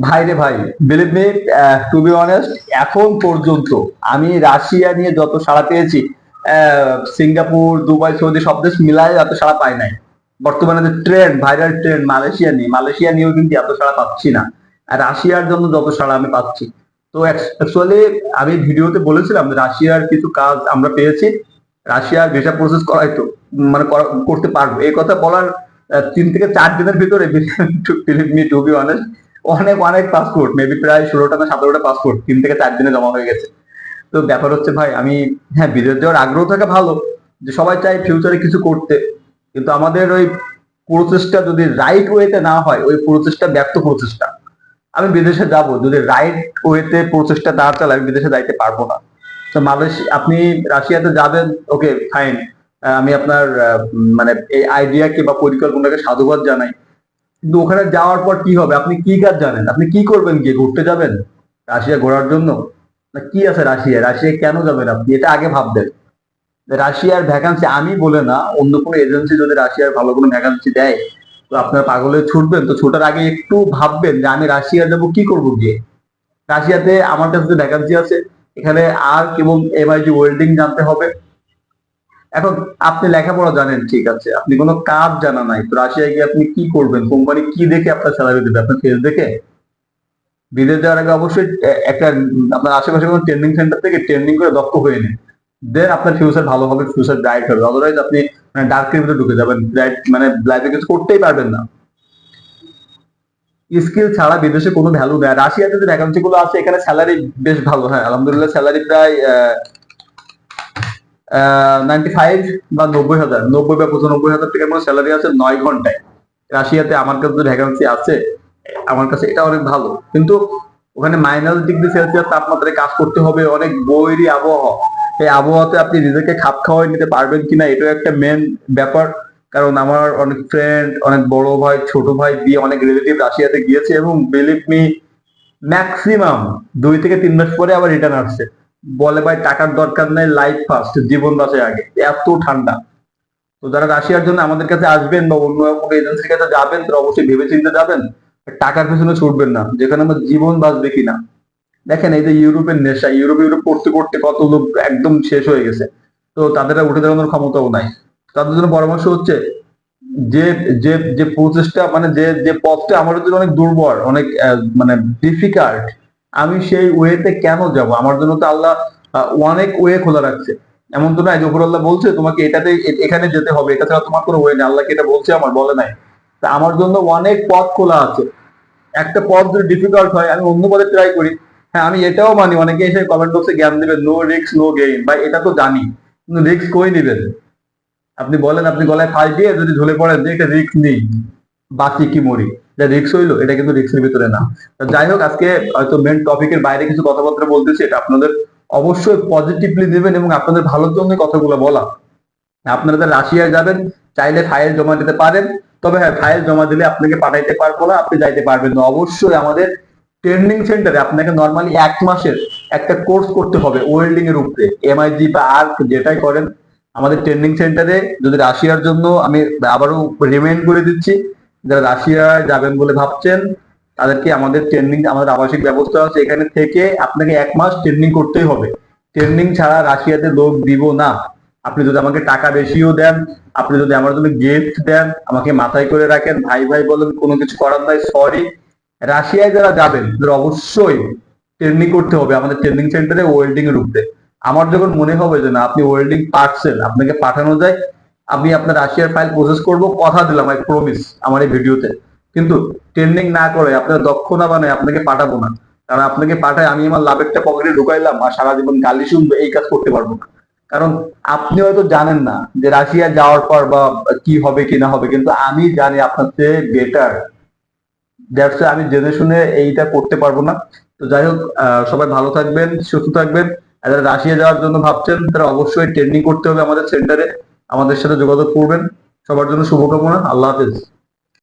ভাই রে ভাই believe me to be honest এখন পর্যন্ত আমি রাশিয়া নিয়ে যত সাড়া পেয়েছি সিঙ্গাপুর, দুবাই, সৌদি, সব দেশ মিলায় এত সাড়া পাই নাই। বর্তমানে যে ট্রেন্ড ভাইরাল ট্রেন্ড মালয়েশিয়া নিয়ে, মালয়েশিয়া নিয়েও কিন্তু এত সাড়া পাচ্ছি না। আর রাশিয়ার জন্য যত সাড়া আমি পাচ্ছি। তো অ্যাকচুয়ালি আমি ভিডিওতে বলেছিলাম রাশিয়ার কিছু কাজ আমরা পেয়েছি, রাশিয়ার ভিসা প্রসেস করাই তো মানে করা- করতে পারব। এই কথা বলার তিন থেকে চার দিনের ভিতরে টু বি অনেস্ট অনেক অনেক পাসপোর্ট মেবি প্রায় ষোলোটা না সতেরোটা পাসপোর্ট তিন থেকে চার দিনে জমা হয়ে গেছে। তো ব্যাপার হচ্ছে ভাই, আমি হ্যাঁ বিদেশ যাওয়ার আগ্রহ থাকা ভালো, যে সবাই চাই ফিউচারে কিছু করতে। কিন্তু আমাদের ওই প্রচেষ্টা যদি রাইট ওয়েতে না হয়, ওই প্রচেষ্টা ব্যর্থ প্রচেষ্টা। আমি বিদেশে যাব, যদি রাইট ওয়েতে প্রচেষ্টা না চালাই, আমি বিদেশে যাইতে পারব না। তো মালয়েশিয়া আপনি রাশিয়াতে যাবেন ওকে ফাইন আমি আপনার মানে এই আইডিয়াকে বা পরিকল্পনাকে সাধুবাদ জানাই। কিন্তু ওখানে যাওয়ার পর কি হবে? আপনি কি কাজ জানেন? আপনি কি করবেন গিয়ে? ঘুরতে যাবেন? রাশিয়া ঘোরার জন্য? না, কি আছে রাশিয়া? রাশিয়া কেন যাবেন আপনি? এটা আগে ভাববেন। রাশিয়ার ভ্যাকান্সি আমি বলে না, অন্য কোনো এজেন্সি যদি রাশিয়ার ভালো কোনো ভ্যাকান্সি দেয়, তো আপনার পাগলে ছুটবেন। তো ছোটার আগে একটু ভাববেন যে আমি রাশিয়া যাব কি করব গিয়ে? রাশিয়াতে আমার কাছে ভ্যাকান্সি আছে। এখানে আর এবং এমআইজি ওয়েল্ডিং জানতে হবে। এখন আপনি লেখাপড়া জানেন, ঠিক আছে। আপনি কোনো কাজ জানা নাই, তো রাশিয়ায় গিয়ে আপনি কি করবেন? কোম্পানি কি দেখে আপনার স্যালারি দেবে? আপনার ফেস দেখে? বিদেশ যাওয়ার আগে অবশ্যই একটা, আপনার আশেপাশে কোনো ট্রেনিং সেন্টার থেকে ট্রেনিং করে দক্ষ হয়ে নিন। দেন আপনার ফিউচার ভালো হবে ফিউচার ব্রাইট হবে। অদারওয়াইজ আপনি মানে ডার্কের ভিতরে ঢুকে যাবেন। ব্রাইট মানে লাইফে কিছু করতেই পারবেন না। স্কিল ছাড়া বিদেশে কোনো ভ্যালু নেই। রাশিয়াতে যে ভ্যাকান্সি গুলো আছে এখানে স্যালারি বেশ ভালো। হ্যাঁ আলহামদুলিল্লাহ স্যালারি প্রায় নাইনটি ফাইভ বা নব্বই হাজার, নব্বই বা পঁচানব্বই হাজার টাকার মতো স্যালারি আছে নয় ঘন্টায়। রাশিয়াতে আমার কাছে যে ভ্যাকান্সি আছে, আমার কাছে এটা অনেক ভালো। কিন্তু ওখানে মাইনাস ডিগ্রি সেলসিয়াস তাপমাত্রায় কাজ করতে হবে, অনেক বৈরী আবহাওয়া। এই আবহাওয়াতে আপনি নিজেকে খাপ খাওয়াই নিতে পারবেন কিনা, এটাও একটা মেন ব্যাপার। কারণ আমার অনেক ফ্রেন্ড অনেক বড় ভাই, ছোট ভাই, দিয়ে অনেক রিলেটিভ রাশিয়াতে গিয়েছে এবং বিলিভ মি ম্যাক্সিমাম দুই থেকে তিন মাস পরে আবার রিটার্ন আসছে। বলে ভাই টাকার দরকার নেই লাইফ ফার্স্ট জীবন বাঁচে আগে। এত ঠান্ডা। তো যারা রাশিয়ার জন্য আমাদের কাছে আসবেন বা অন্য কোনো এজেন্সির কাছে যাবেন তো অবশ্যই ভেবে চিন্তে যাবেন টাকার পেছনে ছুটবেন না। যেখানে আমার জীবন বাঁচবে কিনা। দেখেন এই যে ইউরোপের নেশা, ইউরোপ ইউরোপ করতে করতে কত লোক একদম শেষ হয়ে গেছে। তো তাদের উঠে দাঁড়ানোর ক্ষমতাও নাই। তাদের জন্য পরামর্শ হচ্ছে, যে যে যে প্রচেষ্টা মানে যে যে পথটা আমাদের জন্য অনেক দুর্বল, অনেক মানে ডিফিকাল্ট আমি সেই ওয়েতে কেন যাব? আমার জন্য তো আল্লাহ অনেক ওয়ে খোলা রাখছে। এমন তো নাই উপর আল্লাহ বলছে, তোমাকে এটাতে, এখানে যেতে হবে, এটা ছাড়া তোমার কোনো ওয়ে নেই। আল্লাহকে এটা বলছে আমার? বলে নাই। তা আমার জন্য অনেক পথ খোলা আছে। একটা পথ যদি ডিফিকাল্ট হয়, আমি অন্য পথে ট্রাই করি। হ্যাঁ আমি এটাও মানি। অনেকে এসে কমেন্ট বক্সে জ্ঞান দিবেন নো রিস্ক নো গেইন বা এটা তো জানি। কিন্তু রিক্স কই নিবেন? আপনি বলেন, আপনি গলায় ফাঁস দিয়ে যদি ঝুলে পড়েন, যে এটা রিস্ক নেই। বাকি কি মরি? যা রিস্ক হইল, এটা কিন্তু রিস্কের ভিতরে না। যাই হোক, আজকে হয়তো মেন টপিকের বাইরে কিছু কথাবার্তা বলতেছি, এটা আপনাদের অবশ্যই পজিটিভলি নেবেন এবং আপনাদের ভালোর জন্য কথাগুলো বলা। আপনারা যারা রাশিয়ায় যাবেন, চাইলে ফাইল জমা দিতে পারেন, তবে হ্যাঁ ফাইল জমা দিলে আপনাকে পাঠাইতে পারব না, আপনি যাইতে পারবেন না। অবশ্যই আমাদের ট্রেনিং সেন্টারে আপনাকে নর্মালি এক মাসের একটা কোর্স করতে হবে ওয়েল্ডিং এর উপরে এমআইজি বা আর্ক যেটাই করেন। আমাদের ট্রেনিং সেন্টারে যদি রাশিয়ার জন্য আমি আবারও রিমাইন্ড করে দিচ্ছি যারা রাশিয়ায় যাবেন বলে ভাবছেন, তাদেরকে আমাদের ট্রেনিং আমাদের আবাসিক ব্যবস্থা আছে এখানে থেকে আপনাকে এক মাস ট্রেনিং করতেই হবে। ট্রেনিং ছাড়া রাশিয়াতে লোক দিব না। আপনি যদি আমাকে টাকা বেশিও দেন, আপনি যদি আমার জন্য গিফট দেন, আমাকে মাথায় করে রাখেন, ভাই ভাই বলেন, কোনো কিছু করার নাই সরি রাশিয়ায় যারা যাবেন, তাদের অবশ্যই ট্রেনিং করতে হবে আমাদের ট্রেনিং সেন্টারে ওয়েল্ডিং এর উপরে আমার যখন মনে হবে যে না, আপনি ওয়েল্ডিং পারছেন, আপনাকে পাঠানো যায় আমি আপনার রাশিয়ার ফাইল প্রসেস করব, কথা দিলাম আই প্রমিস আমার এই ভিডিওতে। কিন্তু ট্রেন্ডিং না করে আপনার দক্ষ না মানে আপনাকে পাঠাবো না। কারণ আপনাকে পাঠায়, আমি আমার লাভেরটা পকেটে ঢুকাইলাম আর সারা জীবন গালি শুনব, এই কাজ করতে পারব না। কারণ আপনি হয়তো জানেন না যে রাশিয়া যাওয়ার পর বা কি হবে, কি না হবে, কিন্তু আমি জানি আপনার চেয়ে বেটার দ্যাটস আমি জেনে শুনে এইটা করতে পারব না। তো যাই হোক সবাই ভালো থাকবেন, সুস্থ থাকবেন। যারা রাশিয়া যাওয়ার জন্য ভাবছেন, তারা অবশ্যই ট্রেনিং করতে হবে আমাদের সেন্টারে আমাদের সাথে যোগাযোগ করবেন। সবার জন্য শুভকামনা। আল্লাহ হাফেজ।